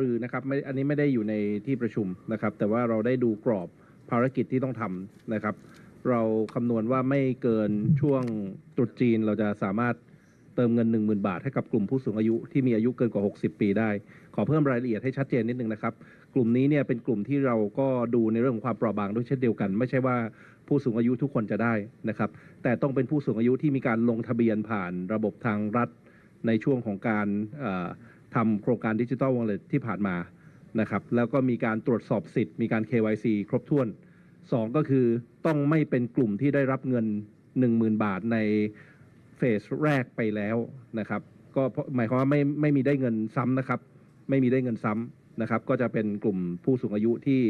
รือนะครับไม่อันนี้ไม่ได้อยู่ในที่ประชุมนะครับ แต่ว่าเราได้ดูกรอบภารกิจที่ต้องทำนะครับ เราคำนวณว่าไม่เกินช่วงตรุษจีนเราจะสามารถเติมเงิน 10,000 บาทให้กับกลุ่มผู้สูงอายุที่มีอายุเกินกว่า 60 ปีได้ ขอเพิ่มรายละเอียดให้ชัดเจนนิดนึงนะครับ กลุ่มนี้เนี่ยเป็นกลุ่มที่เราก็ดูในเรื่องของความเปราะบางด้วยเช่นเดียวกัน ไม่ใช่ว่าผู้สูงอายุทุกคนจะได้นะครับ แต่ต้องเป็นผู้สูงอายุที่มีการลงทะเบียนผ่านระบบทางรัฐในช่วงของการ ทำโครงการดิจิทัลวอลเล็ตที่ผ่านมานะครับแล้วก็มีการตรวจสอบสิทธิ์มีการ KYC ครบถ้วนสองก็คือต้องไม่เป็นกลุ่มที่ได้รับเงิน 10,000 บาทในเฟสแรกไปแล้วนะครับก็หมายความว่าไม่ไม่มีได้เงินซ้ำนะครับ ไม่มีได้เงินซ้ำนะครับ ก็จะเป็นกลุ่มผู้สูงอายุที่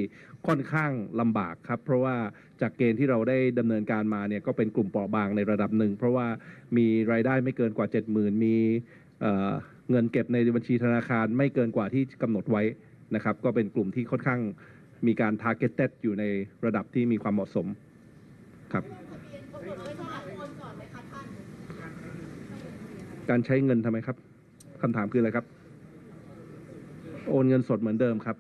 ค่อนข้างลำบากครับ เพราะว่าจากเกณฑ์ที่เราได้ดำเนินการมาเนี่ยก็เป็นกลุ่มเปราะบางในระดับหนึ่ง เพราะว่ามีรายได้ไม่เกินกว่า 70,000 มี เงินเก็บในบัญชีธนาคารไม่เกินกว่าที่กำหนดไว้นะครับ ก็เป็นกลุ่มที่ค่อนข้างมีการ targeted อยู่ในระดับที่มีความเหมาะสมครับกาไหร่โอนก่อนไหมคะท่านการใช้เงินทำไมครับคำถามคืออะไรครับ โอนเงินสดเหมือนเดิมครับ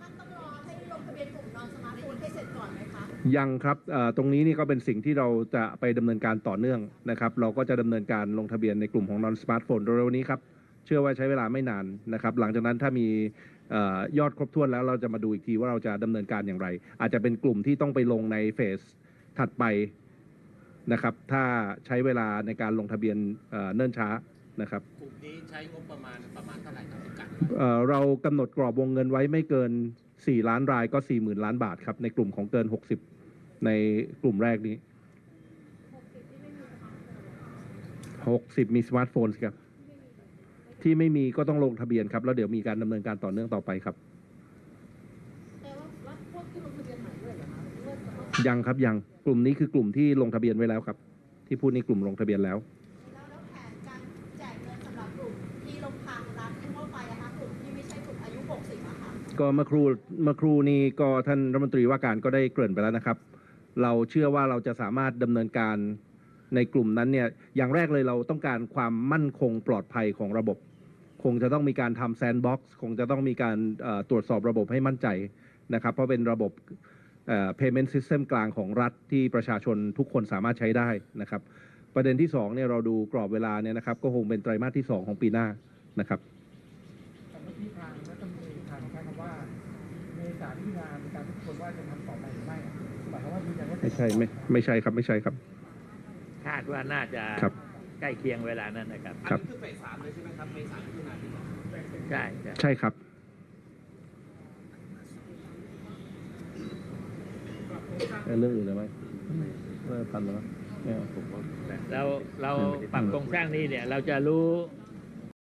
ท่านต้องรอให้ลงทะเบียนกลุ่มนอนสมาร์ทโฟนให้เสร็จก่อนไหมคะ ยังครับเอ่อตรงนี้นี่ก็เป็นสิ่งที่เราจะไปดำเนินการต่อเนื่องนะครับ เราก็จะดำเนินการลงทะเบียนในกลุ่มของ non smartphone เร็วๆนี้ครับ เชื่อว่าใช้เวลาไม่นานนะครับ หลังจากนั้นถ้ามีเอ่อยอดครบถ้วนแล้วเราจะมาดูอีกทีว่าเราจะดำเนินการอย่างไร อาจจะเป็นกลุ่มที่ต้องไปลงในเฟสถัดไปนะครับ ถ้าใช้เวลาในการลงทะเบียนเอ่อเนิ่นช้านะครับกลุ่มนี้ใช้งบประมาณประมาณเท่าไหร่ครับพี่กัดเอ่อเรากำหนดกรอบวงเงินไว้ไม่เกิน 4 ล้านรายก็ 40,000 ล้านบาทครับ ในกลุ่มของเกิน 60 ในกลุ่มแรกนี้ 60 มีสมาร์ทโฟนครับ ที่ไม่มีก็ต้องลงทะเบียนครับ แล้วเดี๋ยวมีการดำเนินการต่อเนื่องต่อไปครับ ยังครับยังกลุ่มนี้คือกลุ่มที่ลงทะเบียนไว้แล้วครับ ที่พูดนี่กลุ่มลงทะเบียนแล้ว แล้วแล้วแผนการแจกเงินสำหรับกลุ่มที่ลงทางรัฐที่เข้าไปอะคะ ก็เมื่อครู่เมื่อครู่นี้ก็ท่านรัฐมนตรีว่าการก็ได้เกริ่นไปแล้วนะครับ เราเชื่อว่าเราจะสามารถดำเนินการในกลุ่มนั้นเนี่ยอย่างแรกเลยเราต้องการความมั่นคงปลอดภัยของระบบ คงจะต้องมีการทำแซนด์บ็อกซ์คงจะต้องมีการตรวจสอบระบบให้มั่นใจนะครับ เพราะเป็นระบบเอ่อ payment system กลางของรัฐที่ประชาชนทุกคนสามารถใช้ได้นะครับ ประเด็นที่สองเนี่ยเราดูกรอบเวลาเนี่ยนะครับ ก็คงเป็นไตรมาสที่สองของปีหน้านะครับ แต่เมื่อกี้ทางรัฐมนตรีทางใช้คำว่าเม ษาที่งานการทุกคนว่าจะทำต่อไปหรือไม่หมายความว่ายืนยันว่าไม่ใช่ไม่ไม่ใช่ครับไม่ใช่ครับ คาดว่าน่าจะครับ ใกล้เคียงเวลานั้นนะครับอันครับนี้คือเฟสสามเลยใช่ไหมครับเมษายนมิถุนายนที่บอกใช่ใช่ใช่ครับเรื่องอื่นเลยไหมเรื่องพันแล้วไม่เอาผมว่า เราเราปรับโครงสร้างนี้เนี่ย เราจะรู้